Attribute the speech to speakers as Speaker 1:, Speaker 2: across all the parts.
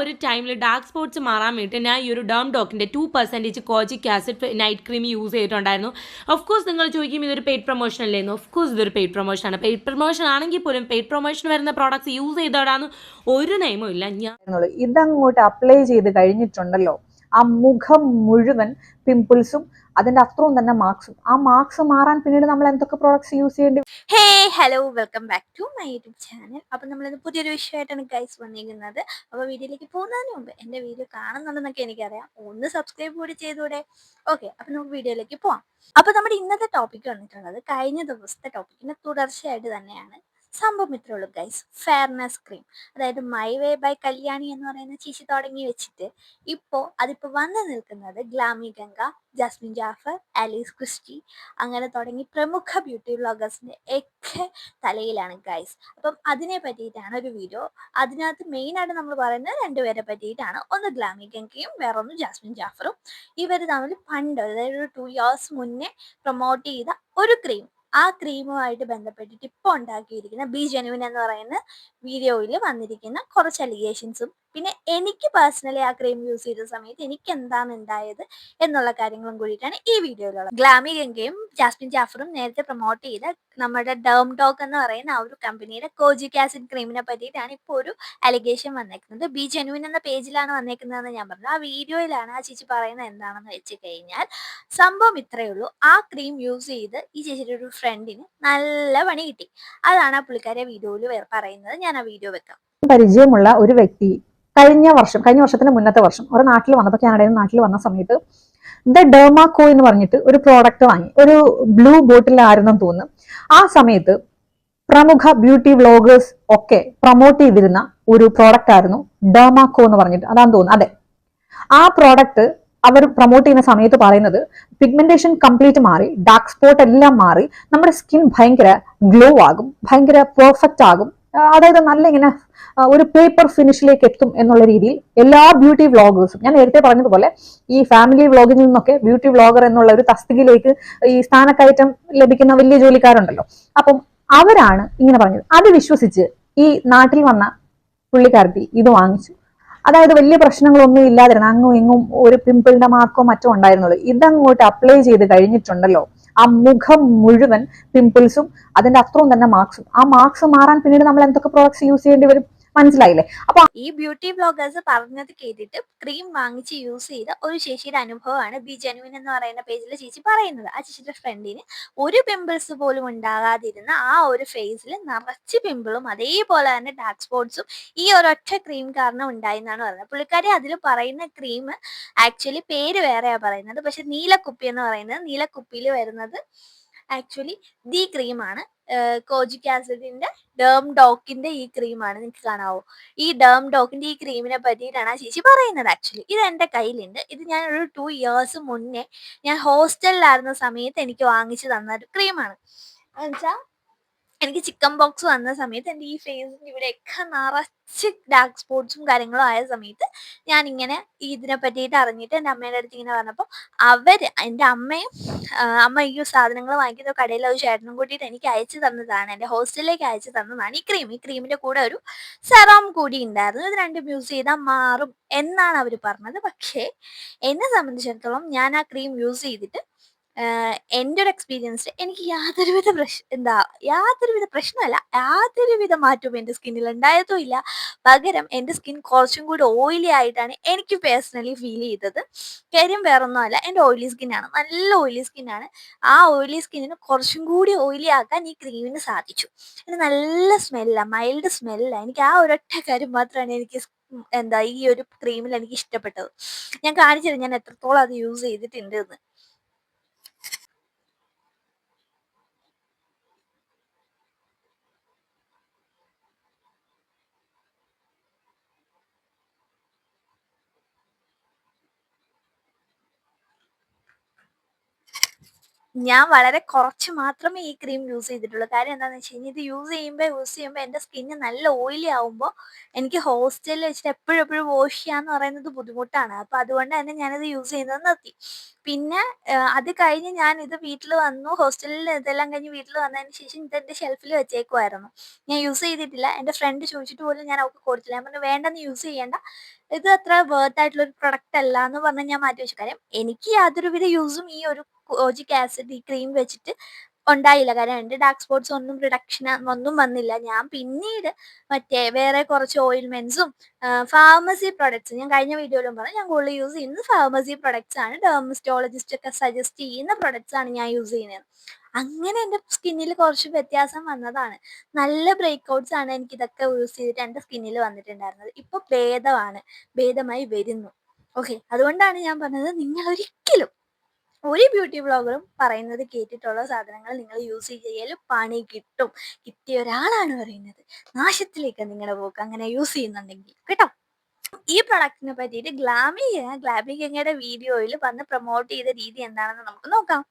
Speaker 1: ഒരു ടൈമിൽ dark spots മാറാൻ വേണ്ടിയിട്ട് ഞാൻ ഈ ഒരു ഡേം ഡോക്കിന്റെ two percentage kojic acid night cream use ചെയ്തിട്ടുണ്ടായിരുന്നു. ഓഫ് കോഴ്സ് നിങ്ങൾ ചോദിക്കും ഇതൊരു പെയ്ഡ് പ്രൊമോഷൻ അല്ലേന്ന്. ഓഫ് കോഴ്സ് ഇതൊരു പെയ്ഡ് പ്രൊമോഷനാണ് പെയ്ഡ് പ്രൊമോഷൻ ആണെങ്കിൽ പോലും പെയ്ഡ് പ്രൊമോഷൻ വരുന്ന പ്രോഡക്ട്സ് യൂസ് ചെയ്തോടാന്ന് ഒരു നിയമവും ഇല്ല. ഞാൻ
Speaker 2: ഇതങ്ങോട്ട് അപ്ലൈ ചെയ്ത് കഴിഞ്ഞിട്ടുണ്ടല്ലോ. ആ മുഖം മുഴുവൻ പിമ്പിൾസും അതിന്റെ അത്രയും തന്നെ മാർക്സും ആ മാർക്സ് മാറാൻ പിന്നീട് നമ്മൾ എന്തൊക്കെ പ്രോഡക്ട്സ് യൂസ് ചെയ്യേണ്ടി
Speaker 3: hey hello welcome back to my YouTube channel അപ്പം നമ്മൾ പുതിയൊരു വിഷയമായിട്ടാണ് ഗൈസ് വന്നിരിക്കുന്നത്. അപ്പോൾ വീഡിയോയിലേക്ക് പോകുന്നതിന് മുമ്പ് എന്റെ വീഡിയോ കാണുന്നുണ്ടെന്നൊക്കെ എനിക്കറിയാം. ഒന്ന് സബ്സ്ക്രൈബ് കൂടി ചെയ്തൂടെ. ഓക്കെ അപ്പം നമുക്ക് വീഡിയോയിലേക്ക് പോവാം. അപ്പോൾ നമ്മുടെ ഇന്നത്തെ ടോപ്പിക് വന്നിട്ടുള്ളത് കഴിഞ്ഞ ദിവസത്തെ ടോപ്പിക്കിന്റെ തുടർച്ചയായിട്ട് തന്നെയാണ് സംഭവം ഇത്രേ ഉള്ളൂ ഗൈസ് ഫെയർനെസ് ക്രീം അതായത് മൈ വേ ബൈ കല്യാണി എന്ന് പറയുന്ന ചേച്ചി തുടങ്ങി വെച്ചിട്ട് ഇപ്പോൾ അതിപ്പോൾ വന്നു നിൽക്കുന്നത് ഗ്ലാമി ഗംഗ ജാസ്മിൻ ജാഫർ ആലീസ് ക്രിസ്റ്റി അങ്ങനെ തുടങ്ങി പ്രമുഖ ബ്യൂട്ടി വ്ളോഗേഴ്സിന്റെ ഒക്കെ തലയിലാണ് ഗൈസ് അപ്പം അതിനെ പറ്റിയിട്ടാണ് ഒരു വീഡിയോ അതിനകത്ത് മെയിനായിട്ട് നമ്മൾ പറയുന്നത് രണ്ടുപേരെ പറ്റിയിട്ടാണ്. ഒന്ന് ഗ്ലാമി ഗംഗയും വേറൊന്ന് ജാസ്മിൻ ജാഫറും ഇവർ തമ്മിൽ പണ്ട് അതായത് ഒരു ടു ഇയേഴ്സ് മുന്നേ പ്രൊമോട്ട് ചെയ്ത ഒരു ക്രീം ആ ക്രീമുമായിട്ട് ബന്ധപ്പെട്ടിട്ട് ഇപ്പോൾ ഉണ്ടാക്കിയിരിക്കുന്ന ബി ജെനുവിൻ എന്ന് പറയുന്ന വീഡിയോയിൽ വന്നിരിക്കുന്ന കുറച്ച് അലിഗേഷൻസും പിന്നെ എനിക്ക് പേഴ്സണലി ആ ക്രീം യൂസ് ചെയ്ത സമയത്ത് എനിക്ക് എന്താണ് ഉണ്ടായത് എന്നുള്ള കാര്യങ്ങളും കൂടിയിട്ടാണ് ഈ വീഡിയോയിലുള്ളത്. ഗ്ലാമി ഗംഗയും ജാസ്മിൻ ജാഫറും നേരത്തെ പ്രൊമോട്ട് ചെയ്ത നമ്മുടെ ഡേം ഡോക്ക് എന്ന് പറയുന്ന ആ ഒരു കമ്പനിയുടെ കോജിക് ആസിഡ് ക്രീമിനെ പറ്റിയിട്ടാണ് ഇപ്പോൾ ഒരു അലിഗേഷൻ വന്നേക്കുന്നത്. ബി ജെനുവിൻ എന്ന പേജിലാണ് വന്നേക്കുന്നതെന്ന് ഞാൻ പറഞ്ഞു. ആ വീഡിയോയിലാണ് ആ ചേച്ചി പറയുന്നത് എന്താണെന്ന് വെച്ച് കഴിഞ്ഞാൽ സംഭവം ഇത്രയേ ഉള്ളൂ. ആ ക്രീം യൂസ് ചെയ്ത് ഈ ചേച്ചിയുടെ ഒരു ഫ്രണ്ടിന് നല്ല പണി കിട്ടി. അതാണ് ആ പുള്ളിക്കാരെ വീഡിയോയിൽ പറയുന്നത്. ഞാൻ ആ വീഡിയോ വെക്കാം.
Speaker 2: പരിചയമുള്ള ഒരു വ്യക്തി കഴിഞ്ഞ വർഷം കഴിഞ്ഞ വർഷത്തിന് മുന്നത്തെ വർഷം ഒരു നാട്ടിൽ വന്നപ്പോൾ കാനഡയിൽ നാട്ടിൽ വന്ന സമയത്ത് ദ ഡെർമാക്കോ എന്ന് പറഞ്ഞിട്ട് ഒരു പ്രോഡക്റ്റ് വാങ്ങി. ഒരു ബ്ലൂ ബോട്ടിലായിരുന്നെന്ന് തോന്നുന്നു. ആ സമയത്ത് പ്രമുഖ ബ്യൂട്ടി വ്ളോഗേഴ്സ് ഒക്കെ പ്രൊമോട്ട് ചെയ്തിരുന്ന ഒരു പ്രോഡക്റ്റ് ആയിരുന്നു ഡെർമാക്കോ എന്ന് പറഞ്ഞിട്ട്. അതാന്ന് തോന്നുന്നു. അതെ. ആ പ്രോഡക്റ്റ് അവർ പ്രൊമോട്ട് ചെയ്യുന്ന സമയത്ത് പറയുന്നത് പിഗ്മെന്റേഷൻ കംപ്ലീറ്റ് മാറി ഡാർക്ക് സ്പോട്ട് എല്ലാം മാറി നമ്മുടെ സ്കിൻ ഭയങ്കര ഗ്ലോ ആകും ഭയങ്കര പെർഫെക്റ്റ് ആകും അതായത് നല്ല ഇങ്ങനെ ഒരു പേപ്പർ ഫിനിഷിലേക്ക് എത്തും എന്നുള്ള രീതിയിൽ എല്ലാ ബ്യൂട്ടി വ്ളോഗേഴ്സും ഞാൻ നേരത്തെ പറഞ്ഞതുപോലെ ഈ ഫാമിലി വ്ളോഗിൽ നിന്നൊക്കെ ബ്യൂട്ടി വ്ളോഗർ എന്നുള്ള ഒരു തസ്തികയിലേക്ക് ഈ സ്ഥാനക്കയറ്റം ലഭിക്കുന്ന വലിയ ജോലിക്കാരുണ്ടല്ലോ. അപ്പം അവരാണ് ഇങ്ങനെ പറഞ്ഞത്. അത് വിശ്വസിച്ച് ഈ നാട്ടിൽ വന്ന പുള്ളിക്കാരത്തി ഇത് വാങ്ങിച്ചു. അതായത് വലിയ പ്രശ്നങ്ങളൊന്നും ഇല്ലാതിരുന്ന അങ്ങും ഇങ്ങും ഒരു പിമ്പിളിന്റെ മാർക്കോ മറ്റോ ഉണ്ടായിരുന്നുള്ളൂ. ഇതങ്ങോട്ട് അപ്ലൈ ചെയ്ത് കഴിഞ്ഞിട്ടുണ്ടല്ലോ. ആ മുഖം മുഴുവൻ പിമ്പിൾസും അതിന്റെ അത്രയും തന്നെ മാർക്സും ആ മാർക്സ് മാറാൻ പിന്നീട് നമ്മൾ എന്തൊക്കെ പ്രോഡക്ട്സ് യൂസ് ചെയ്യേണ്ടി വരും? മനസ്സിലായില്ലേ? അപ്പൊ
Speaker 3: ഈ ബ്യൂട്ടി ബ്ലോഗേഴ്സ് പറഞ്ഞത് കേട്ടിട്ട് ക്രീം വാങ്ങിച്ച് യൂസ് ചെയ്ത ഒരു ചേച്ചിയുടെ അനുഭവമാണ് ബി ജനുവിൻ എന്ന് പറയുന്ന പേജിൽ ചേച്ചി പറയുന്നത്. ആ ചേച്ചിയുടെ ഫ്രണ്ടിന് ഒരു പിമ്പിൾസ് പോലും ഉണ്ടാകാതിരുന്ന ആ ഒരു ഫേസിൽ നിറച്ച് പിമ്പിളും അതേപോലെ തന്നെ ഡാർക്ക് സ്പോട്ട്സും ഈ ഒരൊറ്റ ക്രീം കാരണം ഉണ്ടായി എന്നാണ് പറയുന്നത്. പുള്ളിക്കാരി അതിൽ പറയുന്ന ക്രീം ആക്ച്വലി പേര് വേറെയാ പറയുന്നത്. പക്ഷെ നീലക്കുപ്പി എന്ന് പറയുന്നത് നീലക്കുപ്പിയിൽ വരുന്നത് ആക്ച്വലി ദി ക്രീമാണ് കോജിക് ആസിഡിന്റെ ഡേം ഡോക്കിന്റെ ഈ ക്രീമാണ് നിങ്ങൾക്ക് കാണാവോ? ഈ ഡേം ഡോക്കിന്റെ ഈ ക്രീമിനെ പറ്റിയിട്ടാണ് ആ ചേച്ചി പറയുന്നത് ആക്ച്വലി ഇത് എന്റെ കയ്യിലുണ്ട്. ഇത് ഞാൻ ഒരു ടു ഇയേഴ്സ് മുന്നേ ഞാൻ ഹോസ്റ്റലിലായിരുന്ന സമയത്ത് എനിക്ക് വാങ്ങിച്ചു തന്ന ഒരു ക്രീമാണ് എന്നുവെച്ചാൽ എനിക്ക് ചിക്കൻ ബോക്സ് വന്ന സമയത്ത് എന്റെ ഈ ഫേസിന്റെ ഇവിടെയൊക്കെ നിറച്ച് ഡാർക്ക് സ്പോട്ട്സും കാര്യങ്ങളും ആയ സമയത്ത് ഞാൻ ഇങ്ങനെ ഇതിനെ പറ്റിയിട്ട് അറിഞ്ഞിട്ട് എന്റെ അമ്മയുടെ അടുത്ത് ഇങ്ങനെ പറഞ്ഞപ്പോൾ അവർ എന്റെ അമ്മയും അമ്മ ഈ സാധനങ്ങൾ വാങ്ങിക്കുന്ന കടയിൽ ഒരു ചേട്ടനും കൂട്ടിയിട്ട് എനിക്ക് അയച്ചു തന്നതാണ്. എന്റെ ഹോസ്റ്റലിലേക്ക് അയച്ചു തന്നതാണ്. ഈ ക്രീം ഈ ക്രീമിന്റെ കൂടെ ഒരു സെറോം കൂടി ഉണ്ടായിരുന്നു. ഇത് രണ്ടും യൂസ് ചെയ്താൽ മാറും എന്നാണ് അവർ പറഞ്ഞത്. പക്ഷേ എന്നെ സംബന്ധിച്ചിടത്തോളം ഞാൻ ആ ക്രീം യൂസ് ചെയ്തിട്ട് എന്റെ ഒരു എക്സ്പീരിയൻസിൽ എനിക്ക് യാതൊരുവിധ പ്രശ് എന്താ യാതൊരുവിധ പ്രശ്നമല്ല യാതൊരുവിധ മാറ്റവും എന്റെ സ്കിന്നിൽ ഉണ്ടായതും ഇല്ല. പകരം എന്റെ സ്കിൻ കുറച്ചും കൂടി ഓയിലി ആയിട്ടാണ് എനിക്ക് പേഴ്സണലി ഫീൽ ചെയ്തത്. കാര്യം വേറൊന്നുമല്ല എന്റെ ഓയിലി സ്കിന്നാണ് നല്ല ഓയിലി സ്കിന്നാണ് ആ ഓയിലി സ്കിന്നിന് കുറച്ചും കൂടി ഓയിലി ആക്കാൻ ഈ ക്രീമിന് സാധിച്ചു. ഇത് നല്ല സ്മെല്ലാണ് മൈൽഡ് സ്മെല്ലാണ് എനിക്ക് ആ ഒരൊറ്റ കാര്യം മാത്രമാണ് എനിക്ക് എന്താ ഈ ഒരു ക്രീമിൽ എനിക്ക് ഇഷ്ടപ്പെട്ടത്. ഞാൻ കാണിച്ചത് ഞാൻ എത്രത്തോളം അത് യൂസ് ചെയ്തിട്ടുണ്ട് എന്ന്. ഞാൻ വളരെ കുറച്ച് മാത്രമേ ഈ ക്രീം യൂസ് ചെയ്തിട്ടുള്ളൂ. കാര്യം എന്താണെന്ന് വെച്ച് കഴിഞ്ഞാൽ ഇത് യൂസ് ചെയ്യുമ്പോൾ യൂസ് ചെയ്യുമ്പോൾ എന്റെ സ്കിന്ന് നല്ല ഓയിലി ആവുമ്പോൾ എനിക്ക് ഹോസ്റ്റലിൽ വെച്ചിട്ട് എപ്പോഴും എപ്പോഴും വാഷ് ചെയ്യാന്ന് പറയുന്നത് ബുദ്ധിമുട്ടാണ്. അപ്പോൾ അതുകൊണ്ട് തന്നെ ഞാനിത് യൂസ് ചെയ്യുന്നത് നിർത്തി. പിന്നെ അത് കഴിഞ്ഞ് ഞാൻ ഇത് വീട്ടിൽ വന്നു. ഹോസ്റ്റലിൽ ഇതെല്ലാം കഴിഞ്ഞ് വീട്ടിൽ വന്നതിന് ശേഷം ഇത് എന്റെ ഷെൽഫിൽ വെച്ചേക്കുമായിരുന്നു ഞാൻ യൂസ് ചെയ്തിട്ടില്ല. എന്റെ ഫ്രണ്ട് ചോദിച്ചിട്ട് പോലും ഞാൻ അവൾക്ക് കൊടുത്തില്ല. ഞാൻ പറഞ്ഞു വേണ്ടെന്ന് യൂസ് ചെയ്യേണ്ട. ഇത് അത്ര വേർത്ത് ആയിട്ടുള്ള ഒരു പ്രൊഡക്റ്റ് അല്ല എന്ന് പറഞ്ഞ് ഞാൻ മാറ്റി വെച്ചു. കാര്യം എനിക്ക് യാതൊരുവിധ യൂസും ഈ ഒരു കോജിക് ആസിഡ് ഈ ക്രീം വെച്ചിട്ട് ഉണ്ടായില്ല. കാരണം എന്റെ ഡാർക്ക് സ്പോട്ട്സ് ഒന്നും റിഡക്ഷൻ ഒന്നും വന്നില്ല. ഞാൻ പിന്നീട് മറ്റേ വേറെ കുറച്ച് ഓയിൽമെന്റ്സും ഫാർമസി പ്രൊഡക്ട്സ് ഞാൻ കഴിഞ്ഞ വീഡിയോയിലും പറഞ്ഞു. ഞാൻ കൂടുതൽ യൂസ് ചെയ്യുന്നത് ഫാർമസി പ്രൊഡക്ട്സ് ആണ്. ഡെർമസ്റ്റോളജിസ്റ്റ് ഒക്കെ സജസ്റ്റ് ചെയ്യുന്ന പ്രൊഡക്ട്സ് ആണ് ഞാൻ യൂസ് ചെയ്യുന്നത്. അങ്ങനെ എന്റെ സ്കിന്നിൽ കുറച്ച് വ്യത്യാസം വന്നതാണ്. നല്ല ബ്രേക്ക് ഔട്ട്സ് ആണ് എനിക്ക് ഇതൊക്കെ യൂസ് ചെയ്തിട്ട് എന്റെ സ്കിന്നിൽ വന്നിട്ടുണ്ടായിരുന്നത്. ഇപ്പോൾ ഭേദമാണ്. ഭേദമായി വരുന്നു. ഓക്കെ അതുകൊണ്ടാണ് ഞാൻ പറഞ്ഞത് നിങ്ങൾ ഒരിക്കലും ഒരു ബ്യൂട്ടി ബ്ലോഗറും പറയുന്നത് കേട്ടിട്ടുള്ള സാധനങ്ങൾ നിങ്ങൾ യൂസ് ചെയ്യൽ പണി കിട്ടും. കിട്ടിയ ഒരാളാണ് പറയുന്നത്. നാശത്തിലേക്ക് നിങ്ങളുടെ പോക്ക്. അങ്ങനെ യൂസ് ചെയ്യുന്നുണ്ടെങ്കിൽ. കേട്ടോ? ഈ പ്രൊഡക്റ്റിനെ പറ്റിയിട്ട് ഗ്ലാമി ഗ്ലാമി ഗംഗയുടെ വീഡിയോയിൽ വന്ന് പ്രൊമോട്ട് ചെയ്ത രീതി എന്താണെന്ന് നമുക്ക് നോക്കാം.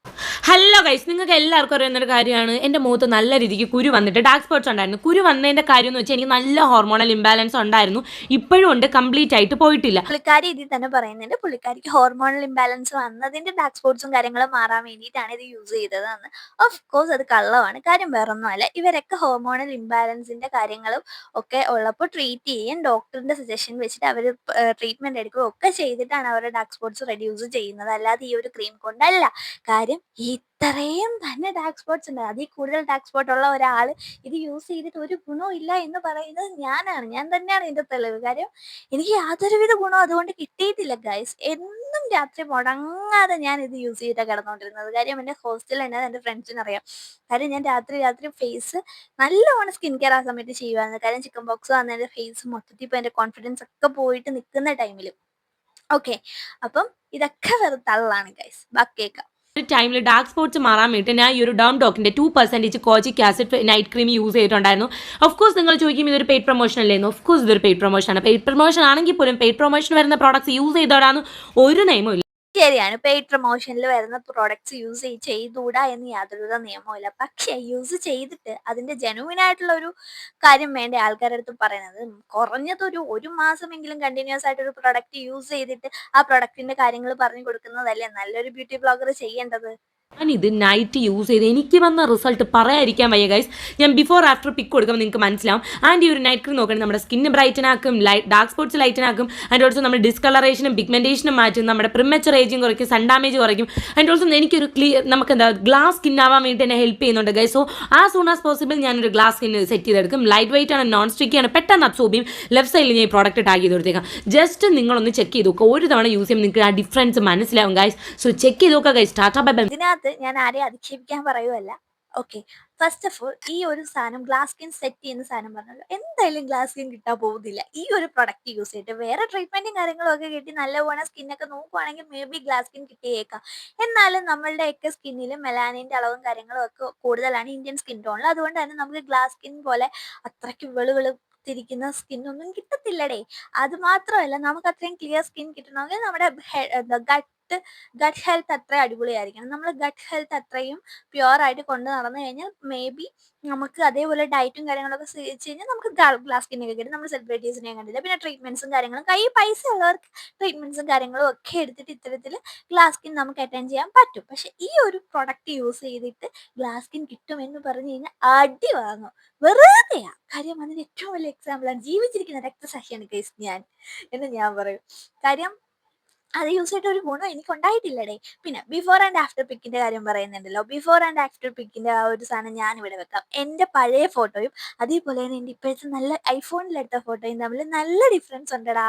Speaker 1: ഹലോ ഗൈസ് നിങ്ങൾക്ക് എല്ലാവർക്കും അറിയുന്നൊരു കാര്യമാണ്. എന്റെ മുഖത്ത് നല്ല രീതിക്ക് കുരു വന്നിട്ട് ഡാർക്ക് സ്പോട്ട്സ് ഉണ്ടായിരുന്നു. കുരു വന്നതിന്റെ കാര്യം എന്ന് വെച്ചാൽ എനിക്ക് നല്ല ഹോർമോണൽ ഇംബാലൻസ് ഉണ്ടായിരുന്നു. ഇപ്പോഴും ഉണ്ട് കംപ്ലീറ്റ് ആയിട്ട് പോയിട്ടില്ല.
Speaker 3: പുള്ളിക്കാരി ഇതിൽ തന്നെ പറയുന്നുണ്ട് പുള്ളിക്കാരിക്ക് ഹോർമോണൽ ഇംബാലൻസ് വന്നതിന്റെ ഡാർക്ക് സ്പോട്ട്സും കാര്യങ്ങളും മാറാൻ വേണ്ടിയിട്ടാണ് ഇത് യൂസ് ചെയ്തത് എന്ന് ഓഫ് കോഴ്സ് അത് കള്ളമാണ്. കാര്യം വേറൊന്നുമല്ല. ഇവരൊക്കെ ഹോർമോണൽ ഇംബാലൻസിന്റെ കാര്യങ്ങളും ഒക്കെ ഉള്ളപ്പോൾ ട്രീറ്റ് ചെയ്യും ഡോക്ടറിന്റെ സജഷൻ വെച്ചിട്ട് അവർ ട്രീറ്റ്മെന്റ് എടുക്കുകയും ഒക്കെ ചെയ്തിട്ടാണ് അവരുടെ ഡാർക്ക് സ്പോട്ട്സ് റെഡ്യൂസ് ചെയ്യുന്നത്. അല്ലാതെ ഈ ഒരു ക്രീം കൊണ്ടല്ല. കാര്യം ഇത്രയും തന്നെ ഡാർക്ക് സ്പോട്ട്സ് ഉണ്ട്. അതിൽ കൂടുതൽ ഡാർക്ക് സ്പോട്ട് ഉള്ള ഒരാൾ ഇത് യൂസ് ചെയ്തിട്ട് ഒരു ഗുണവും ഇല്ല എന്ന് പറയുന്നത് ഞാനാണ്. ഞാൻ തന്നെയാണ് ഇതിന്റെ തെളിവ്. കാര്യം എനിക്ക് യാതൊരുവിധ ഗുണവും അതുകൊണ്ട് കിട്ടിയിട്ടില്ല ഗൈസ് എന്നും രാത്രി മുടങ്ങാതെ ഞാൻ ഇത് യൂസ് ചെയ്തിട്ടാണ് കിടന്നുകൊണ്ടിരുന്നത് കാര്യം എന്റെ ഹോസ്റ്റലിൽ തന്നെ എന്റെ ഫ്രണ്ട്സിന് അറിയാം. കാര്യം ഞാൻ രാത്രി രാത്രി ഫേസ് നല്ലവണ്ണം സ്കിൻ കെയർ ആ സമയത്ത് ചെയ്യുമായിരുന്നു കാര്യം ചിക്കൻ ബോക്സ് വന്ന എന്റെ ഫേസ് മൊത്തത്തിൽ ഇപ്പോൾ എന്റെ കോൺഫിഡൻസ് ഒക്കെ പോയിട്ട് നിൽക്കുന്ന ടൈമിൽ ഓക്കെ അപ്പം ഇതൊക്കെ വെറുതെ തള്ളാണ് ഗൈസ് ബാക്കി കേൾക്കാം.
Speaker 1: ഒരു ടൈമിൽ ഡാർക്ക് സ്പോട്ട്സ് മാറാൻ വേണ്ടി ഞാൻ ഈ ഒരു ഡോം ഡോക്കിന്റെ two percentage kojic acid night cream use ചെയ്തിട്ടുണ്ടായിരുന്നു. ഓഫ് കോഴ്സ് നിങ്ങൾ ചോദിക്കും ഇതൊരു പെയ്ഡ് പ്രൊമോഷൻ അല്ലായിരുന്നു ഓഫ് കോഴ്സ് ഇതൊരു പെയ്ഡ് പ്രൊമോഷൻ ആണ്. പെയ്ഡ് പ്രൊമോഷൻ ആണെങ്കിൽ പോലും പെയ്ഡ് പ്രൊമോഷൻ വരുന്ന പ്രോഡക്ട്സ് യൂസ് ചെയ്തോടാന്ന് ഒരു നിയമവും
Speaker 3: ശരിയാണ്. പെയ്ഡ് പ്രൊമോഷനിൽ വരുന്ന പ്രോഡക്ട്സ് യൂസ് ചെയ്തുകൂടാ എന്ന് യാതൊരുവിധ നിയമവുമില്ല പക്ഷേ യൂസ് ചെയ്തിട്ട് അതിന്റെ ജെനുവിൻ ആയിട്ടുള്ള ഒരു കാര്യം വേണ്ട ആൾക്കാരുടെ അടുത്ത് പറയുന്നത്. കുറഞ്ഞത് ഒരു മാസമെങ്കിലും കണ്ടിന്യൂസ് ആയിട്ട് ഒരു പ്രൊഡക്റ്റ് യൂസ് ചെയ്തിട്ട് ആ പ്രൊഡക്റ്റിന്റെ കാര്യങ്ങൾ പറഞ്ഞു കൊടുക്കുന്നതല്ലേ നല്ലൊരു ബ്യൂട്ടി ബ്ലോഗർ ചെയ്യേണ്ടത്?
Speaker 1: ഞാൻ ഇത് നൈറ്റ് യൂസ് ചെയ്ത് എനിക്ക് വന്ന റിസൾട്ട് പറയാതിരിക്കാൻ വയ്യ ഗൈസ് ഞാൻ ബിഫോർ ആഫ്റ്റർ പിക്ക് കൊടുക്കുമ്പോൾ നിങ്ങൾക്ക് മനസ്സിലാവും. ആൻഡ് ഈ ഒരു നൈറ്റ് ക്രീം നോക്കണം നമ്മുടെ സ്കിന്ന് ബ്രൈറ്റൻ ആക്കും ലൈറ്റ് ഡാർക്ക് സ്പോട്ട്സ് ലൈറ്റൻ ആക്കും ആൻഡ് ഓൾസോ നമ്മുടെ ഡിസ്കളറേഷനും പിഗ്മെന്റേഷനും മാറ്റും നമ്മുടെ പ്രിമച്ചർ ഏജിങ് കുറയ്ക്കും സൺ ഡാമേജ് കുറയ്ക്കും ആൻഡ് ഓൾസോ എനിക്കൊരു ക്ലിയർ നമുക്ക് എന്താ ഗ്ലാസ് സ്കിൻ ആവാൻ വേണ്ടി എന്നെ ഹെൽപ്പ് ചെയ്യുന്നുണ്ട് guys so ah soon as possible ഞാനൊരു ഗ്ലാസ് സ്കിൻ സെറ്റ് ചെയ്തെടുക്കും. ലൈറ്റ് വെയിറ്റ് ആണ് നോൺ സ്റ്റിക്കി ആണ് പെട്ടെന്ന് അബ്സോർബ് ചെയ്യും. ലെഫ്റ്റ് സൈഡിൽ ഞാൻ ഈ പ്രോഡക്റ്റ് ടാഗ് ചെയ്ത് കൊടുത്തേക്കാം. ജസ്റ്റ് നിങ്ങളൊന്ന് ചെക്ക് ചെയ്ത് നോക്കുക ഒരു തവണ യൂസ് ചെയ്യുമ്പോൾ നിങ്ങൾക്ക് ആ ഡിഫറൻസ് മനസ്സിലാവും ഗൈസ് സോ ചെക്ക് ചെയ്ത് നോക്കുക ഗൈസ് ടാറ്റാ ബൈ ബൈ
Speaker 3: ഇതിനകത്ത് ഞാൻ ആരെയും അധിക്ഷേപിക്കാൻ പറയുമല്ല ഓക്കെ ഫസ്റ്റ് ഓഫ് ഓൾ ഈ ഒരു സാധനം ഗ്ലാസ് സ്കിൻ സെറ്റ് ചെയ്യുന്ന സാധനം പറഞ്ഞല്ലോ. എന്തായാലും ഗ്ലാസ് സ്കിൻ കിട്ടാൻ പോകുന്നില്ല. ഈ ഒരു പ്രൊഡക്റ്റ് യൂസ് ചെയ്തിട്ട് വേറെ ട്രീറ്റ്മെന്റും കാര്യങ്ങളും ഒക്കെ കിട്ടി നല്ലപോലെ സ്കിന്നൊക്കെ നോക്കുവാണെങ്കിൽ മേ ബി ഗ്ലാസ് സ്കിൻ കിട്ടിയേക്കാം. എന്നാലും നമ്മളുടെയൊക്കെ സ്കിന്നിൽ മെലാനിന്റെ അളവും കാര്യങ്ങളും ഒക്കെ കൂടുതലാണ് ഇന്ത്യൻ സ്കിൻ ടോണിൽ അതുകൊണ്ട് തന്നെ നമുക്ക് ഗ്ലാസ് സ്കിൻ പോലെ അത്രയ്ക്ക് തിരിക്കുന്ന സ്കിൻ ഒന്നും കിട്ടത്തില്ലടേ. അത് മാത്രമല്ല നമുക്ക് അത്രയും ക്ലിയർ സ്കിൻ കിട്ടണമെങ്കിൽ നമ്മുടെ ഗട്ട് ഗട്ട് ഗട്ട് ഹെൽത്ത് അത്ര അടിപൊളിയായിരിക്കണം. നമ്മൾ ഗട്ട് ഹെൽത്ത് അത്രയും പ്യുവർ ആയിട്ട് കൊണ്ട് നടന്നു കഴിഞ്ഞാൽ മേ ബി നമുക്ക് അതേപോലെ ഡയറ്റും കാര്യങ്ങളൊക്കെ സ്വീകരിച്ച് കഴിഞ്ഞാൽ നമുക്ക് ഗ്ലാസ് സ്കിന്നൊക്കെ കിട്ടും. നമ്മൾ സെലിബ്രിറ്റീസിനെ കണ്ടില്ല? പിന്നെ ട്രീറ്റ്മെന്റ്സും കാര്യങ്ങളും. കൈ പൈസ ഉള്ളവർക്ക് ട്രീറ്റ്മെന്റ്സും കാര്യങ്ങളും ഒക്കെ എടുത്തിട്ട് ഇത്തരത്തിൽ ഗ്ലാസ് സ്കിൻ നമുക്ക് അറ്റൻഡ് ചെയ്യാൻ പറ്റും. പക്ഷെ ഈ ഒരു പ്രൊഡക്റ്റ് യൂസ് ചെയ്തിട്ട് ഗ്ലാസ് സ്കിൻ കിട്ടും എന്ന് പറഞ്ഞു കഴിഞ്ഞാൽ അടി വാങ്ങും. വെറുതെയാ. കാര്യം അതിന് ഏറ്റവും വലിയ എക്സാമ്പിളാണ് ജീവിച്ചിരിക്കുന്ന രക്തസാക്ഷിയാണ് കേസ് ഞാൻ എന്ന് ഞാൻ പറയും. കാര്യം അത് യൂസ് ചെയ്തിട്ട് ഒരു ഗുണം എനിക്ക് ഉണ്ടായിട്ടില്ലടേ. പിന്നെ ബിഫോർ ആൻഡ് ആഫ്റ്റർ പിക്കിന്റെ കാര്യം പറയുന്നുണ്ടല്ലോ. ബിഫോർ ആൻഡ് ആഫ്റ്റർ പിക്കിന്റെ ആ ഒരു സാധനം ഞാൻ ഇവിടെ വെക്കാം. എന്റെ പഴയ ഫോട്ടോയും അതേപോലെ തന്നെ എന്റെ ഇപ്പോഴത്തെ നല്ല ഐഫോണിലെടുത്ത ഫോട്ടോയും തമ്മിൽ നല്ല ഡിഫറൻസ് ഉണ്ടടാ.